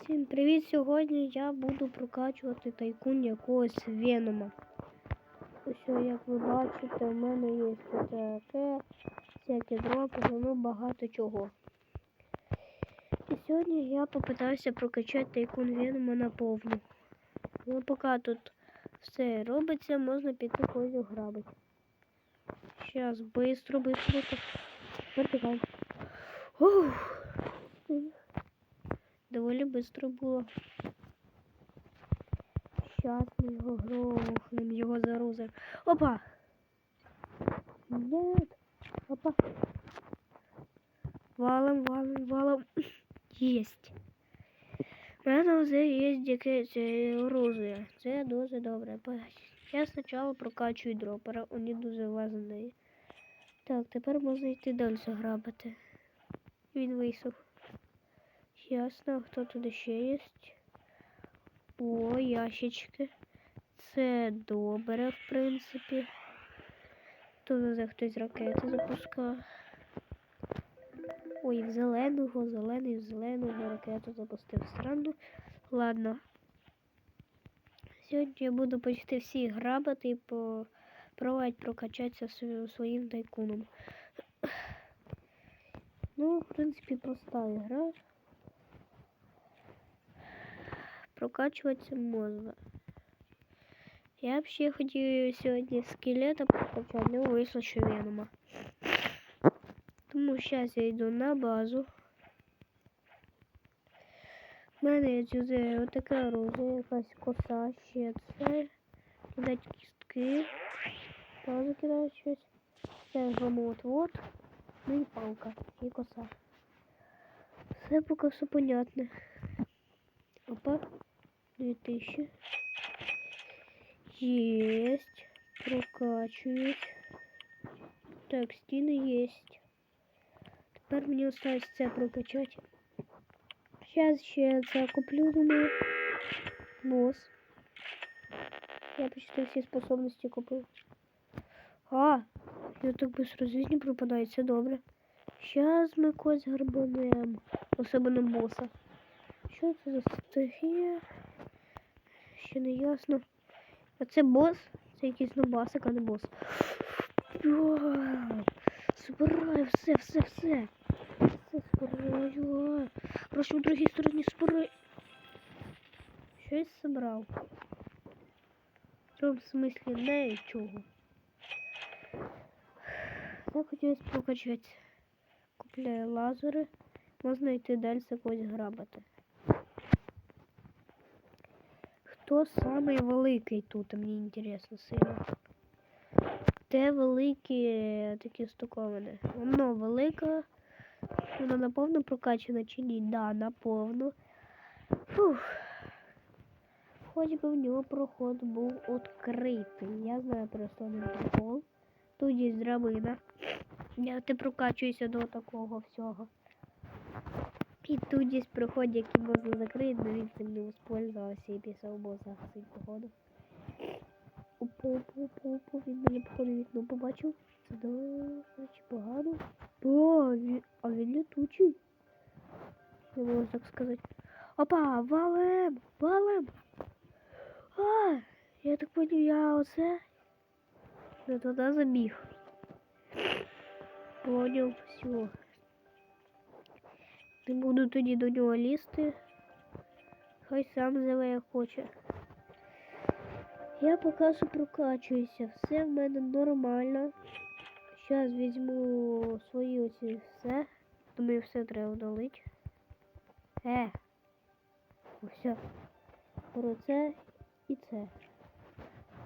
Всім привіт! Сьогодні я буду прокачувати тайкун якогось Венома. Ось, як ви бачите, у мене є таке, всякі дропи, ну багато чого. І сьогодні я попитаюся прокачати тайкун Венома на повну. Ну, поки тут все робиться, можна піти когось грабити. Зараз, быстро, быстро, быстро. Вертикаль. Ух. Доволі швидко було. Щас ми його грохнем, його зарузим. Опа! Нет! Опа! Валом, валом, валом. Єсть. У мене вже є якесь оружие. Це дуже добре. Я спочатку прокачую дропера, вони дуже важливі. Так, тепер можна йти далі грабити. Він вийшов. Ясно, хто тут ще є? О, ящички. Це добре, в принципі. Тут вже хтось ракети запускає. Ой, в зеленого, зелений, в зеленого ракету запустив странно. Ладно. Сьогодні я буду почти всі грабити і по... пробувати прокачатися своїм тайкуном. Ну, в принципі, проста гра. Прокачуватися можна. Я б ще хотів сьогодні скелета прокачати, але вийшло, що венома. Тому зараз я йду на базу. У мене є сюди отаке оружие, якась коса, ще це. Кидать кістки. Тоже кидаю щось. Це громот, вот. Ну і палка, і коса. Все поки все понятно. Опа. 2000. Есть. Прокачиваюсь. Так, стіни есть. Тепер мені осталось це прокачати. Сейчас ще це куплю, думаю. Босс. Я почти всі способності купив. А, я так быстро жизни пропадає, це добре. Сейчас ми когось гарбанем. Особливо боса. Що це за стихія? Ще не ясно. А це бос? Це якийсь нубасик, а не бос. Збираю все, все, все. Все збираю. Прошу в другій стороні збираю. Щось зібрав. В тому смислі нічого. Я хотілося прокачати. Купляю лазери. Можна йти далі когось грабити. Хто самий великий тут, мені інтересно сильно. Де великі такі стуковини? Воно велика. Воно наповно прокачана чи ні? Да, наповно. Фух. Хоч би в нього проход був відкритий. Я знаю просто один прикол. Тут є драбина. Я ти прокачуюся до такого всього. І тут є проход, який можна закрити, але він не воспользувався і після боса гасить походу. Опа, опа, опа, опа, він мене походу вікно побачив. Це досить погано. О, він, а він летучий. Не можу так сказати. Опа, валем, валем. А, я так понял, я оце. Не туди забіг. Поняв, все. Не буду тоді до нього лізти. Хай сам живе як хоче. Я поки що прокачуюся. Все в мене нормально. Зараз візьму свої оці все. Думаю, все треба удалити. Е. Все. Про це і це.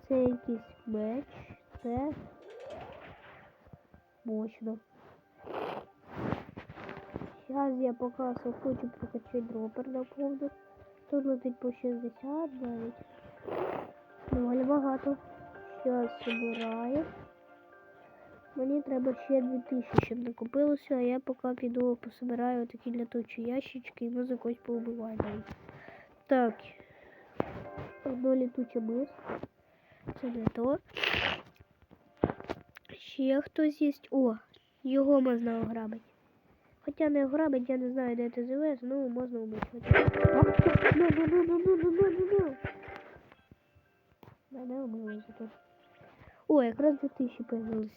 Це якийсь меч. Це мощно. Зараз я що хочу прокачати дропер на повну. Тут летить по 60 навіть. Доволі багато. Зараз збираю. Мені треба ще 2000, щоб накопилося, а я поки піду пособираю такі лятучі ящички і ми за когось поубиваємо. Так. Одно літуче мис. Це не то. Ще хтось є. О, його можна ограбити. Хотя не грабить, я не знаю, де это живеш, но можно убити. хотя ну, ну, ну, ну, ну, ну, ну, якраз 2000 появилось.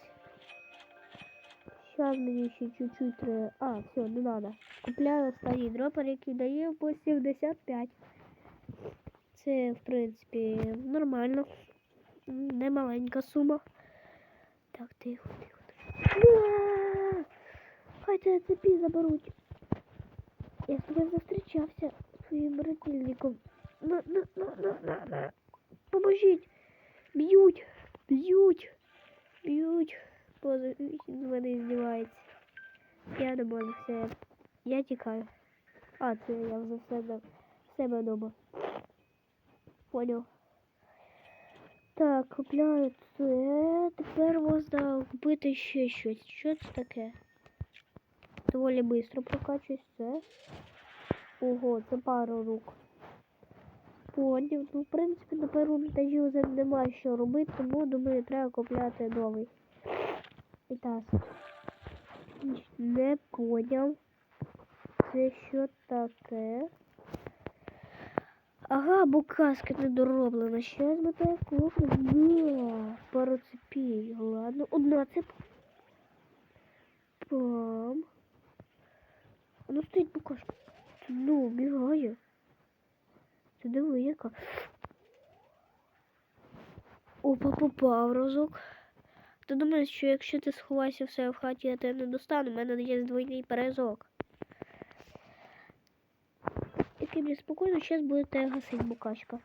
Сейчас мне еще чуть-чуть. А, все, не надо. Купляю старий дропер, який дає по 75. Це, в принципі, нормально. Немаленька сума. Так, тихо, тихо, тихо. Хай тебе цепі заберуть. Я з тобою зустрічався своїм брательником. На, на, на, на, на, на. Поможіть! Б'ють! Б'ють! Б'ють! Боже, він з мене здівається. Я не можу все. Я тікаю. А, це я вже все на себе вдома. Поняв. Так, купляю це. Тепер можна купити ще щось. Що це таке? Доволі швидко прокачуюсь це. Ого, це пара рук. Поняв. Ну, в принципі, на першому етажі вже немає що робити, тому думаю, треба купляти новий. І так. Не поняв. Це що таке? Ага, бо каска недороблена. Щас ми так купимо. Пару цепей. Ладно, одна цеп. Пам. Ну стоїть букашка. Ну, бігає. Це диви, яка. Опа, попав разок. Ти думаєш, що якщо ти сховайся все в хаті, я тебе не достану, у мене є двойний перезок. Який мені спокійно, зараз будете гасить букашка.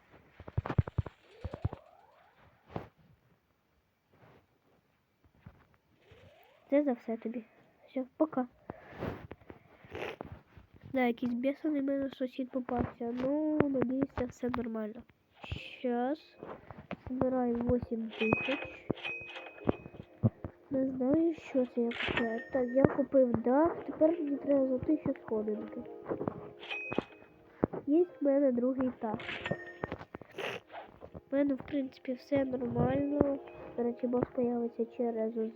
Це за все тобі. Все, пока. Да, якийсь бесаний мене сусід попався. Ну, надіюсь, все нормально. Сейчас. Збираю 8 тисяч. Не знаю, що це я купляю. Так, я купив дах, тепер мені треба за тисячу сходинки. Є в мене другий етаж. У мене, в принципі, все нормально. До речі, бос появиться через УЗ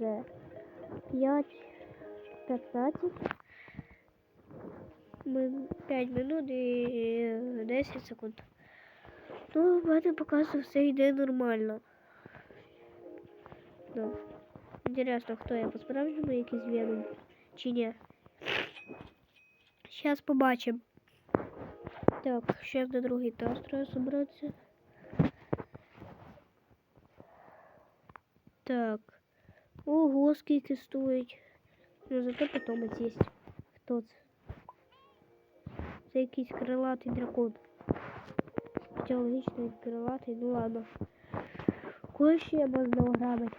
5 15. Ми 5 минут і 10 секунд. Ну, в мене показує все йде нормально. Ну. Інтересно, хто я по-справжньому якийсь веном чи ні. Зараз побачимо. Так, зараз на другий етаж треба зібратися. Так. Ого, скільки стоїть. Ну, зато потом є. Хто це? Це якийсь крилатий дракон. Хоча логічно крилатий, ну ладно. Кое ще можна ограбити.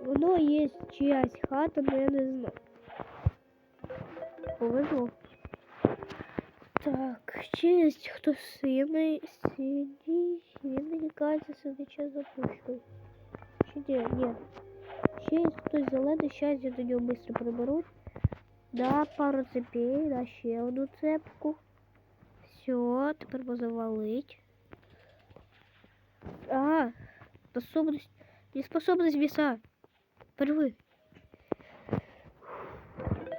Воно є чиясь хата, но я не знаю. Повезло. Так, є хтось сильний сидить. Він мені кажеться, сидить час запущу. Чи ні? Ні. Ще є хтось щас я до нього швидко приберу. Да, пару цепей, да, ще одну цепку. Все, тепер можна валить. А, способность. Неспособность веса. Первый.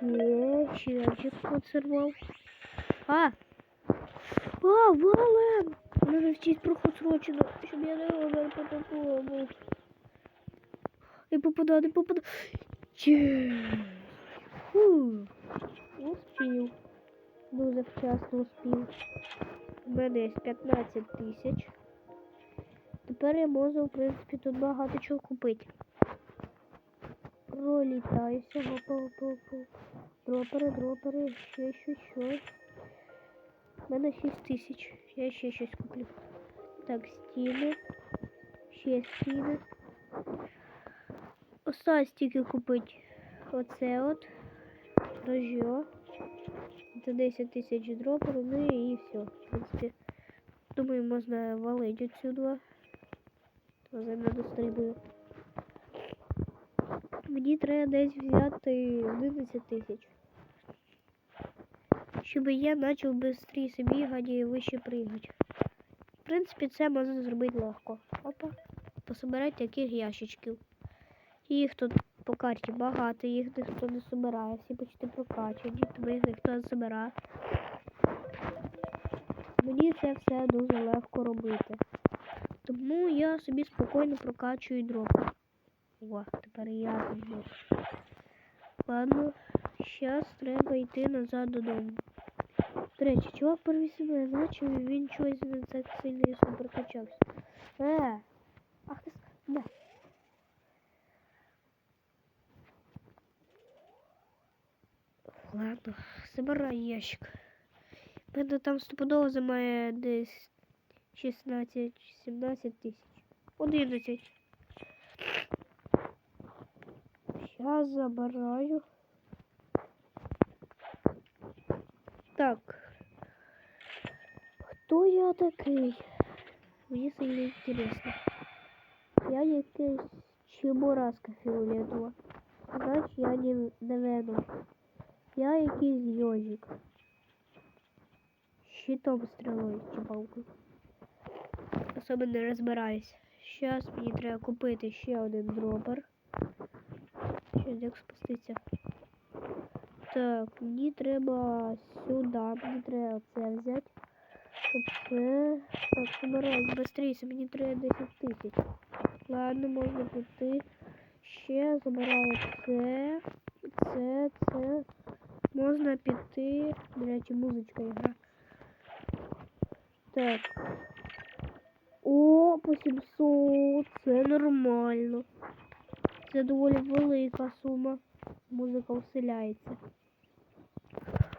Є, чайчик поцервав. А! А, валем! Надо вчить проход срочно, щоб я не умер по такому. І попадаю, не попадаю. Че? Успів. Дуже вчасно успів. У мене є 15 тисяч. Тепер я можу, в принципі, тут багато чого купити. Пролітаюся, гопа. Дропери, дропери, ще щось, щось. У мене 6 тисяч. Я ще щось куплю. Так, стіни. Ще стіни. Осталось тільки купити оце от. Рожьо. Це 10 тисяч дроперів, ну і все. В принципі, думаю, можна валити отсюда. Вже не дострибую. Мені треба десь взяти 11 тисяч. Щоб я почав швидше бігати і вище пригати. В принципі, це можна зробити легко. Опа. Пособирати таких ящичків. Їх тут по карті багато, їх ніхто не збирає, всі почти прокачані, тому їх ніхто не збирає. Мені це все дуже легко робити. Тому я собі спокійно прокачую дропи. О, тепер я забув. Ладно, зараз треба йти назад додому. До речі, чувак перевіз себе, значить він чогось не так сильно і супер качався. Е, ах ти с... Да. Ладно, забирай ящик. Мене там стопудово займає десь 16-17 тисяч. 11. Сейчас забираю. Так. Хто я такий? Мені сильно інтересно. Я якийсь чебураска фіолетова. Значить, я не, веном. Я якийсь йожик. Щитом стрілою чи палкою. Особо не розбираюсь. Зараз мені треба купити ще один дропер. Ще як спуститься. Так, мені треба сюди, мені треба це взяти. Оце. Так, собираюсь, быстрее, мені треба 10 тисяч. Ладно, можна піти. Ще забираю це. Це, це. Можна піти. Речі, музичка гра. Так. О, по 700. Це нормально. Це доволі велика сума. Музика вселяється.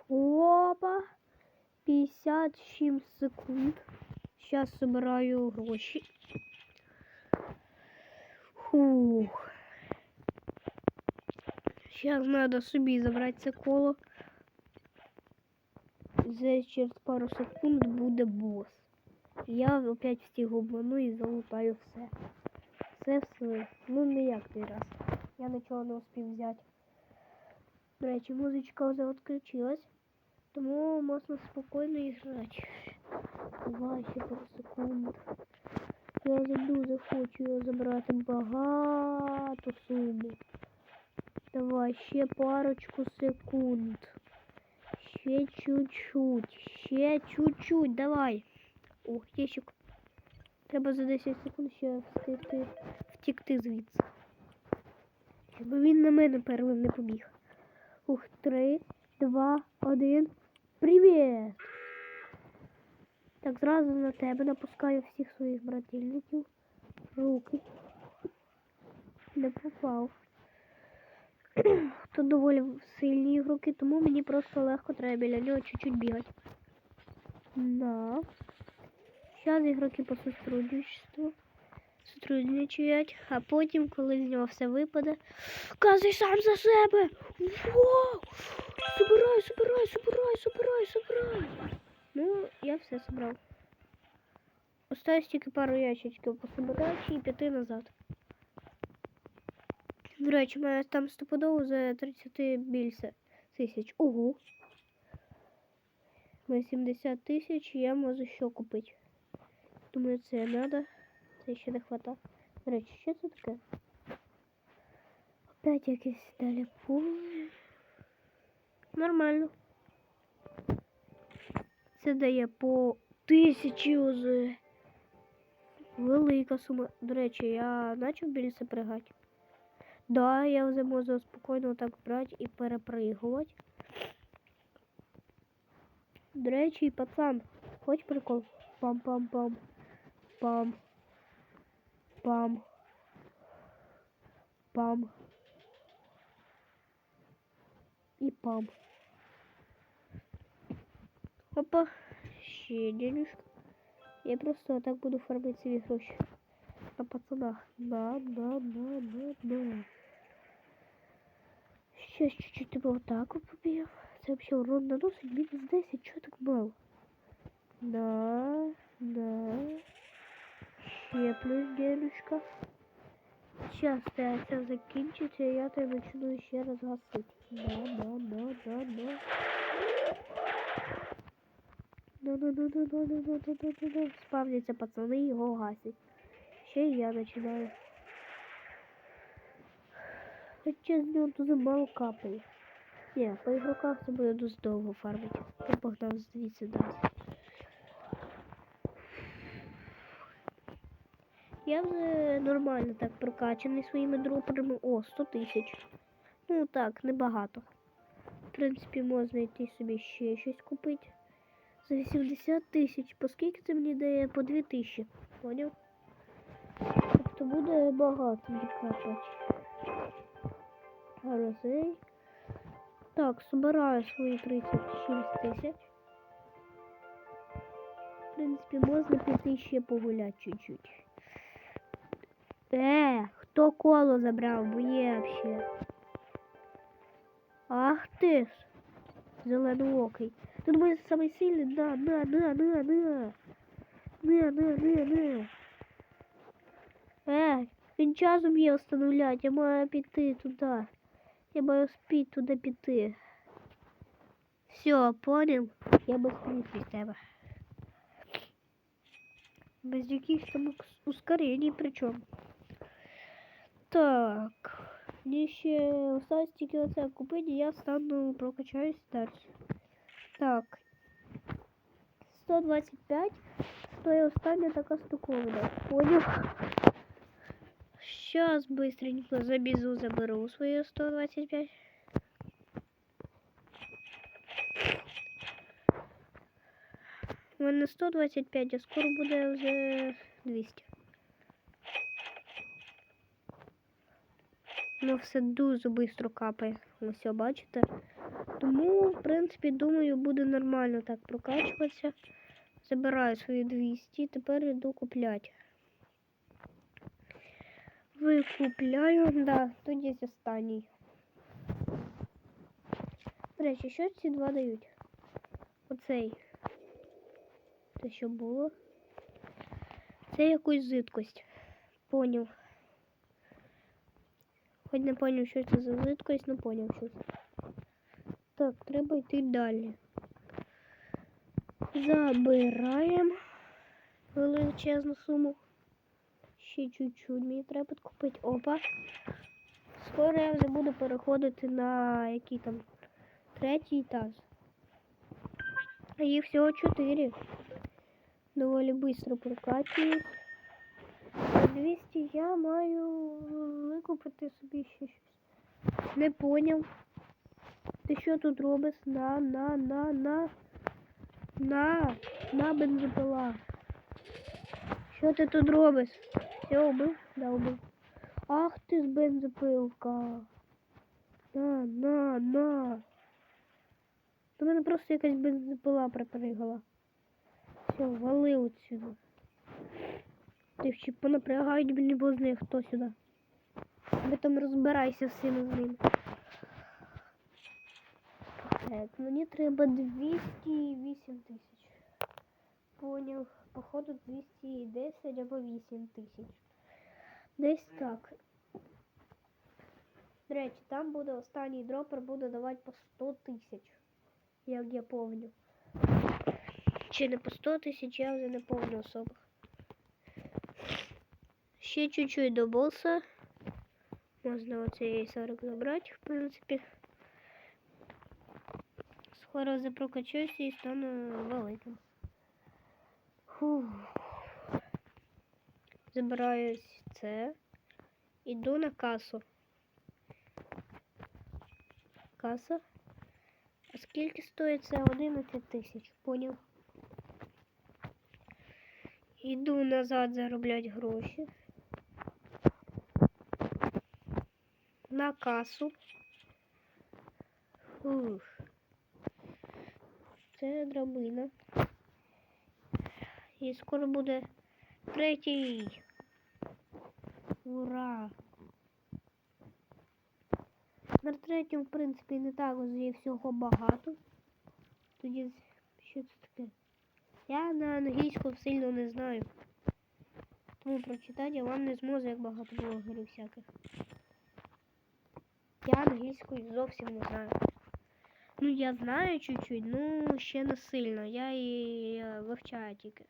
Опа. 57 секунд. Сейчас собираю гроші. Фух. Сейчас надо собі забрати це коло. За через пару секунд буде босс. Я опять встиг обману і залутаю все. Все все. Ну не як той раз. Я нічого не успів взяти. До речі, музичка вже відключилась. Тому можна спокійно грати. Давай ще пару секунд. Я вже дуже хочу забрати багато суму. Давай ще парочку секунд. Ще чуть-чуть. Ще чуть-чуть. Давай. Ох, ящик. Треба за 10 секунд ще встигти втікти звідси. Щоб він на мене первим не побіг. Ух, три, два, один. Привіт! Так, зразу на тебе напускаю всіх своїх брательників. Руки. Не попав. Тут доволі сильні ігроки, тому мені просто легко треба біля нього чуть-чуть бігати. Да. Зараз ігроки по сотрудничеству сотрудничають, а потім, коли з нього все випаде, казуй сам за себе. Вау! Собирай, собирай, собирай, собирай, собирай. Ну, я все собрав. Осталось тільки пару ящичків пособирати і піти назад. До речі, у мене там стопудово за 30 більше тисяч. Ого. На 70 тисяч я можу що купити. Думаю, це треба. Це ще не хватає. До речі, що це таке? Опять якесь далі поле. Нормально. Це дає по тисячі ОЗ. Велика сума. До речі, я почав більше пригати. Да, я вже можу спокійно так брати і перепригувати. До речі, пацан, хоч прикол? Пам-пам-пам. Пам. Пам. Пам. І пам. Опа, ще денежка. Я просто так буду фармити свої гроші. На пацанах. Да, да, да, да, да. Ще чуть-чуть тебе отак побіг. Це взагалі урон наносить мінус 10, чого так мало? Да, да. Ще плюс денежка. Сейчас це закінчиться, і я тебе почну ще раз гасити. Да, да, да, да, да. Да, да, да, да, да, да, да, да, да, да, да. Спавняться пацани, його гасять. Ще й я починаю. Хоча з нього дуже мало капає. Ні, по ігроках це буде дуже довго фармити. Я погнав звідси далі. Я вже нормально так прокачаний своїми дроперами. О, 100 тисяч. Ну так, небагато. В принципі, можна йти собі ще щось купити. За 80 тисяч. По скільки це мені дає? По 2 тисячі. Поняв? Тобто буде багато прокачати. Гаразей. Так, собираю свої 36 тисяч. В принципі, можна піти ще погуляти чуть-чуть. Е, хто коло забрав, бо є вообще. Ах ти ж. Зеленоокий. Ти думаєш, самий сильний? На, на, на, на, на. На. Е, він часом є встановлять, я маю піти туди. Я маю спіти туди піти. Все, понял? Я быстрее від тебе. Без яких там укс- ускорений причем. Так. Мені ще осталось тільки оце купити, і я стану прокачаюсь далі. Так. 125. То є остання така штуковина. Понял? Сейчас быстренько за бізу заберу свої 125. У мене 125, а скоро буде вже 200. Ну, все дуже швидко капає. Ось, бачите? Тому, в принципі, думаю, буде нормально так прокачуватися. Забираю свої 200, тепер йду купляти. Викупляю, да, тоді останній. До речі, що ці два дають? Оцей. Це що було? Це якусь жидкость. Поняв. Хоч не поняв, що це за жидкость, але поняв що це. Так, треба йти далі. Забираємо величезну суму. Ще чуть-чуть мені треба підкупити. Опа. Скоро я вже буду переходити на який там третій етаж. А їх всього чотири. Доволі швидко прокачуюсь. За 200 я маю викупити собі ще щось. Не поняв. Ти що тут робиш? На, на, на, на. На, на бензопила. Що ти тут робиш? Все, убив? Да, убив. Ах ти ж бензопилка. На, на, на. До мене просто якась бензопила припригала. Все, вали отсюда. Ти ще понапрягають мені бо з них хто сюди. Ви там розбирайся всім з ним. Так, мені треба 208 тисяч. Поняв. Походу 210 або 8 тисяч. Десь так. До речі, там буде останній дропер, буде давати по 100 тисяч. Як я помню. Чи не по 100 тисяч, я вже не помню особо. Ще чуть-чуть до босса. Можна оцей 40 забрати, в принципі. Скоро запрокачуюся і стану великим. Фух. Це. Іду на касу. Каса. А скільки стоїть це 11 тисяч, поняв? Іду назад заробляти гроші. На касу. Ух. Це драбина. І скоро буде третій. Ура! На третьому, в принципі, не так є всього багато. Тоді що це таке? Я на англійську сильно не знаю. Тому прочитати я вам не зможу, як багато блогерів всяких. Я англійською зовсім не знаю. Ну, я знаю чуть-чуть, ну ще не сильно. Я її е, вивчаю тільки.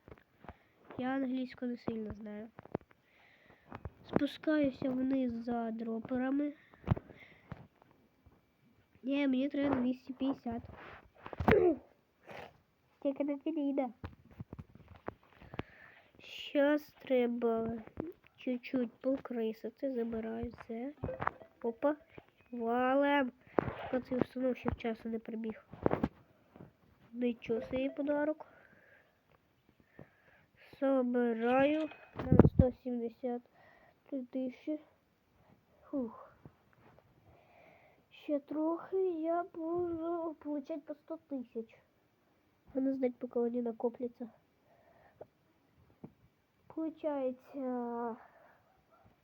Я англійську не сильно знаю. Спускаюся вниз за дроперами. Ні, мені треба 250. Тільки не підійде. Щас треба. чуть-чуть покриса. Це забираю все. Опа. Валем. Оцей установщик часу не прибіг. Нічого собі подарок. Собираю на 173 тисячі. Фух. Ще трохи я буду получать по 100 тисяч. Надо знать, пока они накопляться. Получается...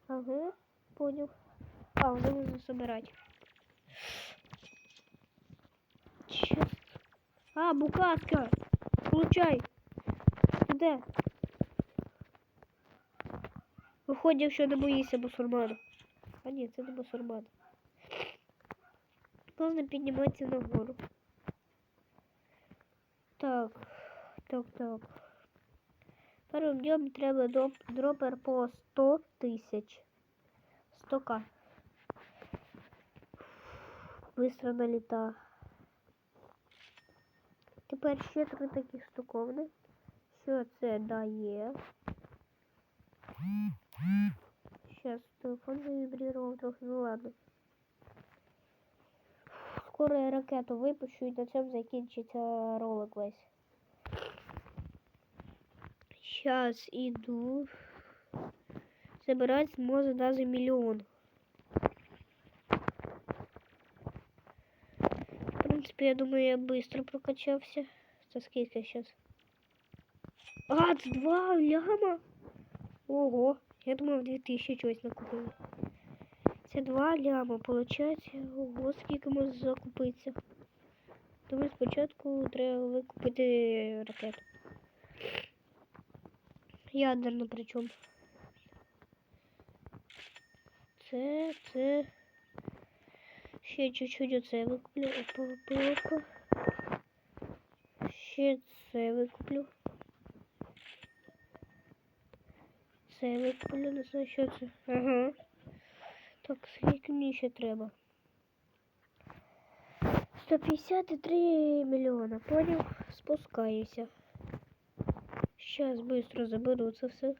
Ага, понял. А, уже нужно собирать. Чё? А, букашка! Получай! Де? Виходив, що не боїшся бусурмана. А ні, це не бусурман. Можна підніматися нагору. Так, так, так. Першим днем треба дропер по 100 тисяч. 100к. Быстро наліта. Тепер ще три таких штуковини. Що це дає? Сейчас телефон завибрировал трохи, ну ладно. Скоро я ракету випущу і на цьому закінчиться ролик весь. Сейчас иду. Собирать можно даже миллион. В принципе, я думаю, я быстро прокачался. Со скидкой сейчас. А, два ляма? Ого, я думав 2000 чогось накупили. Це два ляма, получається. Ого, скільки може закупитися. Думаю, спочатку треба викупити ракету. Ядерну причому. Це, це. Ще чуть-чуть оце викуплю. Ще це викуплю. Це викуплю, не знаю, що це. Ага. Так, скільки мені ще треба? 153 мільйона. Понял? Спускаюся. Сейчас быстро заберу це все.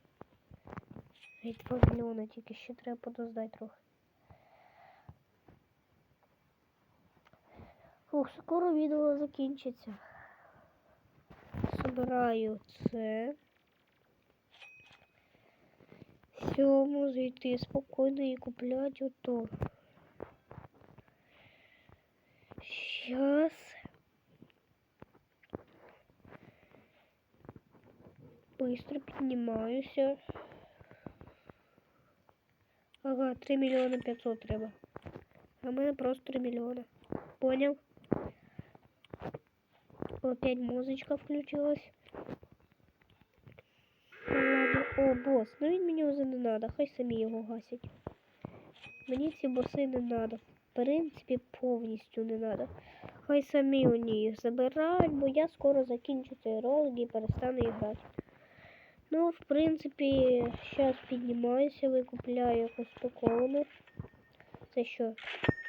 Ай, 2 мільйона тільки ще треба подождати трохи. Фух, скоро відео закінчиться. Собираю це. Все, можу йти спокійно і купляти ото. Сейчас. Быстро піднімаюся. Ага, 3 мільйони 500 треба. А в мене просто 3 мільйони. Понял? Опять музычка включилась. О, бос. Ну він мені вже не надо. Хай самі його гасять. Мені ці боси не надо. В принципі, повністю не надо. Хай самі вони їх забирають, бо я скоро закінчу цей ролик і перестану грати. Ну, в принципі, зараз піднімаюся, викупляю якусь штуковину. Це що?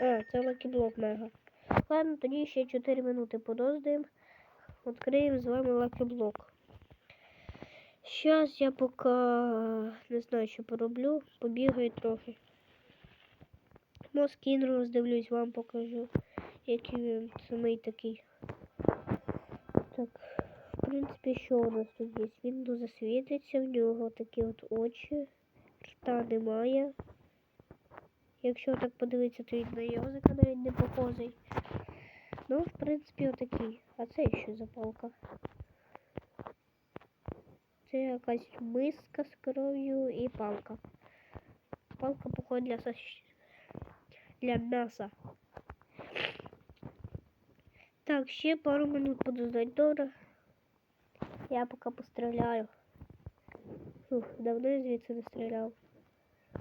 А, це лакіблок мега. Ладно, тоді ще 4 минути подождаємо. Відкриємо з вами лакіблок. Сейчас я поки не знаю, що пороблю, побігаю трохи. Москін роздивлюсь, вам покажу, який він самий такий. Так, в принципі, що у нас тут є? Він дуже світиться, в нього такі от очі, рта немає. Якщо так подивитися, то він на язика навіть не похожий. Ну, в принципі, отакий. А це що за палка? Це якась миска з кров'ю і палка. Палка походу для сощ... для м'яса. Так, ще пару минут подождать добре. Я поки постріляю. Фух, давно я звідси не стріляв.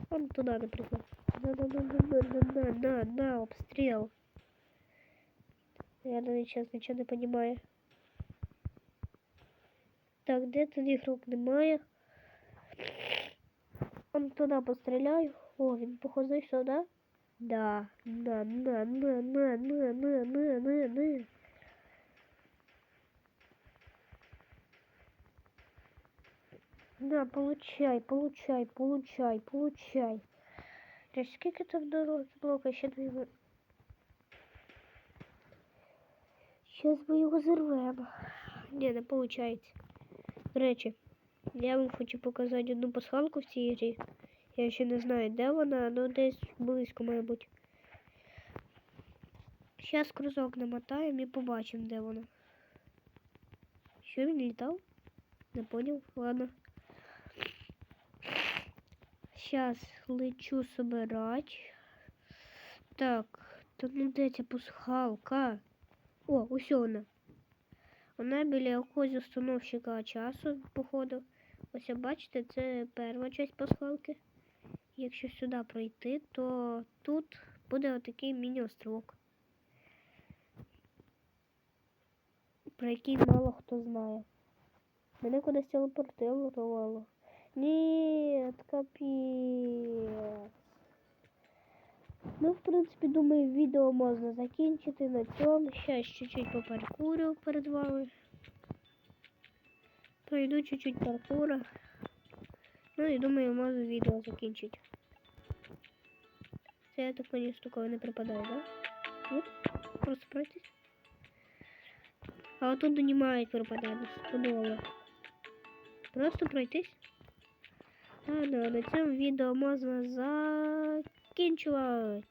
Вон туди, наприклад. На, на, на, на, на, на, на, на, обстріл. Я навіть зараз нічого не розумію. Так, де тут ігрок немає? Он туди постріляю. О, він походить сюди. Да, на, на, на, на, на, на, на, на, на. На, получай, получай, получай, получай. Та ж скільки там дорог блока ще дві. Щас ми його зірвемо. Ні, не виходить. До речі, я вам хочу показати одну пасхалку в цій грі. Я ще не знаю, де вона, але десь близько, має бути. Зараз кружок намотаємо і побачимо, де вона. Що він літав? Не понял. Ладно. Сейчас лечу собирать. Так, тут ну де ця пасхалка? О, ось вона. Вона біля якогось установщика часу, походу. Ось бачите, це перша часть пасхалки. Якщо сюди пройти, то тут буде отакий міні-островок. Про який мало хто знає. Мене кудись телепортувало. Ні, капець. Ну, в принципі, думаю, відео можна закінчити на цьому. Ще чуть-чуть попаркурю перед вами. Пройду чуть-чуть паркура. Ну і думаю, можу відео закінчити. Це я так понял, штука не припадає, да? Ні? Просто пройтись. А отут не мають припадати, сподобало. Просто пройтись. Ладно, на цьому відео можна genç var.